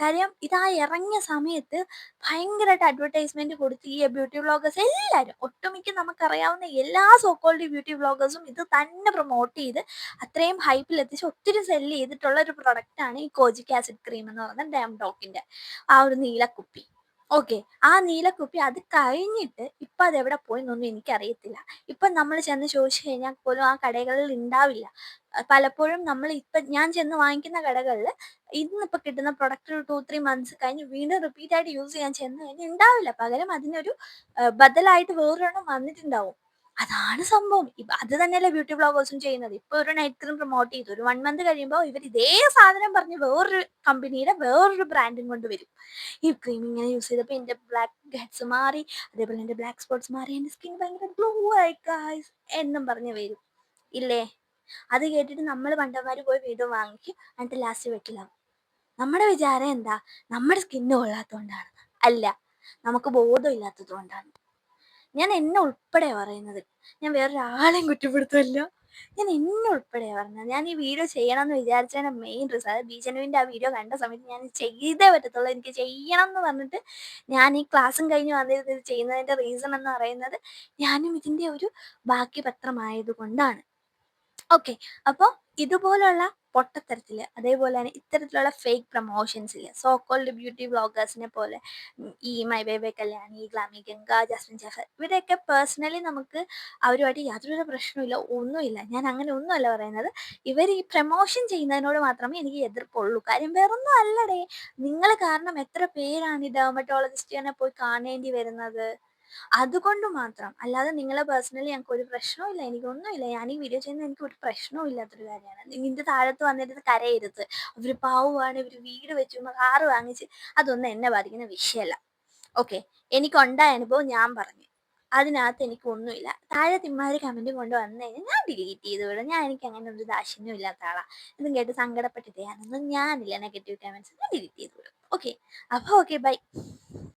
Speaker 3: കാര്യം ഇതാ ഇറങ്ങിയ സമയത്ത് ഭയങ്കരമായിട്ട് അഡ്വർടൈസ്മെന്റ് കൊടുത്ത് ഈ ബ്യൂട്ടി വ്ളോഗേഴ്സ് എല്ലാവരും ഒട്ടുമിക്ക നമുക്കറിയാവുന്ന എല്ലാ സോക്കോൾഡ് ബ്യൂട്ടി വ്ളോഗേഴ്സും ഇത് തന്നെ പ്രൊമോട്ട് ചെയ്ത് അത്രയും ഹൈപ്പിൽ എത്തിച്ച് ഒത്തിരി സെല്ല് ചെയ്തിട്ടുള്ള ഒരു പ്രൊഡക്റ്റാണ് ഈ കോജിക് ആസിഡ് ക്രീം എന്ന് പറയുന്ന ഡാം ഡോക്കിന്റെ ആ ഒരു നീലക്കുപ്പി ഓക്കെ. ആ നീലക്കുപ്പി അത് കഴിഞ്ഞിട്ട് ഇപ്പൊ അത് എവിടെ പോയി എന്നൊന്നും എനിക്കറിയത്തില്ല. ഇപ്പൊ നമ്മൾ ചെന്ന് ചോദിച്ചു കഴിഞ്ഞാൽ പോലും ആ കടകളിൽ ഉണ്ടാവില്ല പലപ്പോഴും നമ്മൾ ഇപ്പൊ ഞാൻ ചെന്ന് വാങ്ങിക്കുന്ന കടകളിൽ ഇന്നിപ്പോ കിട്ടുന്ന പ്രൊഡക്റ്റ് ഒരു ടു ത്രീ മന്ത്സ് കഴിഞ്ഞ് വീണ്ടും റിപ്പീറ്റ് ആയിട്ട് യൂസ് ചെയ്യാൻ ചെന്ന് കഴിഞ്ഞാൽ ഉണ്ടാവില്ല പകരം അതിനൊരു ബദലായിട്ട് വേറൊരെണ്ണം വന്നിട്ടുണ്ടാവും. അതാണ് സംഭവം. അത് തന്നെയല്ലേ ബ്യൂട്ടി ബ്ലോഗേഴ്സും ചെയ്യുന്നത്. ഇപ്പൊ ഒരു നൈറ്റ് ക്രീം പ്രൊമോട്ട് ചെയ്തു. ഒരു വൺ മന്ത് കഴിയുമ്പോൾ ഇവർ ഇതേ സാധനം പറഞ്ഞ് വേറൊരു കമ്പനിയുടെ വേറൊരു ബ്രാൻഡും കൊണ്ട് വരും. ഈ ക്രീം ഇങ്ങനെ യൂസ് ചെയ്തപ്പോൾ എന്റെ ബ്ലാക്ക് ഹെഡ്സ് മാറി അതേപോലെ എന്റെ ബ്ലാക്ക് സ്പോട്ട്സ് മാറി എന്റെ സ്കിൻ ഭയങ്കര ഗ്ലോ ആയി എന്നും പറഞ്ഞ് വരും. ഇല്ലേ? അത് കേട്ടിട്ട് നമ്മൾ പണ്ടന്മാർ പോയി വീണ്ടും വാങ്ങിക്കും എന്നിട്ട് ലാസ്റ്റ് വെട്ടിലാവും നമ്മുടെ വിചാരം എന്താ? നമ്മുടെ സ്കിന്ന് കൊള്ളാത്തതുകൊണ്ടാണ് അല്ല നമുക്ക് ബോധം ഇല്ലാത്തത് കൊണ്ടാണ് ഞാൻ എന്നെ ഉൾപ്പെടെ പറയുന്നത്. ഞാൻ വേറൊരാളെയും കുറ്റപ്പെടുത്തുമല്ല ഞാൻ എന്നെ ഉൾപ്പെടെ പറഞ്ഞത് ഞാൻ ഈ വീഡിയോ ചെയ്യണമെന്ന് വിചാരിച്ചതിന്റെ മെയിൻ റീസൺ അതായത് ബീജനുവിന്റെ ആ വീഡിയോ കണ്ട സമയത്ത് ഞാൻ ചെയ്തേ പറ്റത്തുള്ളൂ. എനിക്ക് ചെയ്യണം എന്ന് പറഞ്ഞിട്ട് ഞാൻ ഈ ക്ലാസ്സും കഴിഞ്ഞ് വന്നിരുന്നത് ഇത് ചെയ്യുന്നതിന്റെ റീസൺ എന്ന് പറയുന്നത് ഞാനും ഇതിന്റെ ഒരു ബാക്കി പത്രമായത് കൊണ്ടാണ് ഓക്കെ അപ്പോൾ ഇതുപോലുള്ള പൊട്ടത്തരത്തിൽ അതേപോലെ തന്നെ ഇത്തരത്തിലുള്ള ഫേക്ക് പ്രൊമോഷൻസിൽ സോ കോൾഡ് ബ്യൂട്ടി വ്ളോഗേഴ്സിനെ പോലെ ഈ my baby Kalyani glamy Ganga Jasmin Jaffar ഇവരെയൊക്കെ പേഴ്സണലി നമുക്ക് അവരുമായിട്ട് യാതൊരു പ്രശ്നമില്ല ഒന്നുമില്ല. ഞാൻ അങ്ങനെ ഒന്നുമല്ല പറയുന്നത്. ഇവർ ഈ പ്രൊമോഷൻ ചെയ്യുന്നതിനോട് മാത്രമേ എനിക്ക് എതിർപ്പുള്ളൂ. കാര്യം വേറൊന്നും അല്ലടേ. നിങ്ങൾ കാരണം എത്ര പേരാണ് ഈ ഡെർമറ്റോളജിസ്റ്റിനെ പോയി കാണേണ്ടി വരുന്നത്? അതുകൊണ്ട് മാത്രം. അല്ലാതെ നിങ്ങളെ പേഴ്സണലി ഞങ്ങൾക്ക് ഒരു പ്രശ്നവും എനിക്കൊന്നുമില്ല ഞാൻ ഈ വീഡിയോ ചെയ്യുന്ന എനിക്ക് ഒരു പ്രശ്നവും ഇല്ലാത്തൊരു കാര്യമാണ്. നിന്റെ താഴത്ത് വന്നിരുന്ന് കരയരുത്. അവർ പാവമാണ്. ഇവർ വീട് വെച്ചു. കാറ് വാങ്ങിച്ച്. അതൊന്നും എന്നെ ബാധിക്കുന്ന വിഷയമല്ല. ഓക്കെ എനിക്കുണ്ടായ അനുഭവം ഞാൻ പറഞ്ഞു. അതിനകത്ത് എനിക്കൊന്നുമില്ല താഴെ തിമ്മാതിരി കമന്റ് കൊണ്ട് വന്നു കഴിഞ്ഞാൽ ഞാൻ ഡിലീറ്റ് ചെയ്ത് വിടും. ഞാൻ എനിക്ക് അങ്ങനെ ഒരു ദാക്ഷിണ്യം ഇല്ലാത്ത ആളാണ് ഇതും കേട്ട് സങ്കടപ്പെട്ടിട്ട് ഞാനില്ല. നെഗറ്റീവ് ഞാൻ ഡിലീറ്റ് ചെയ്ത് വിടും. ഓക്കെ അപ്പോൾ ഓക്കെ ബൈ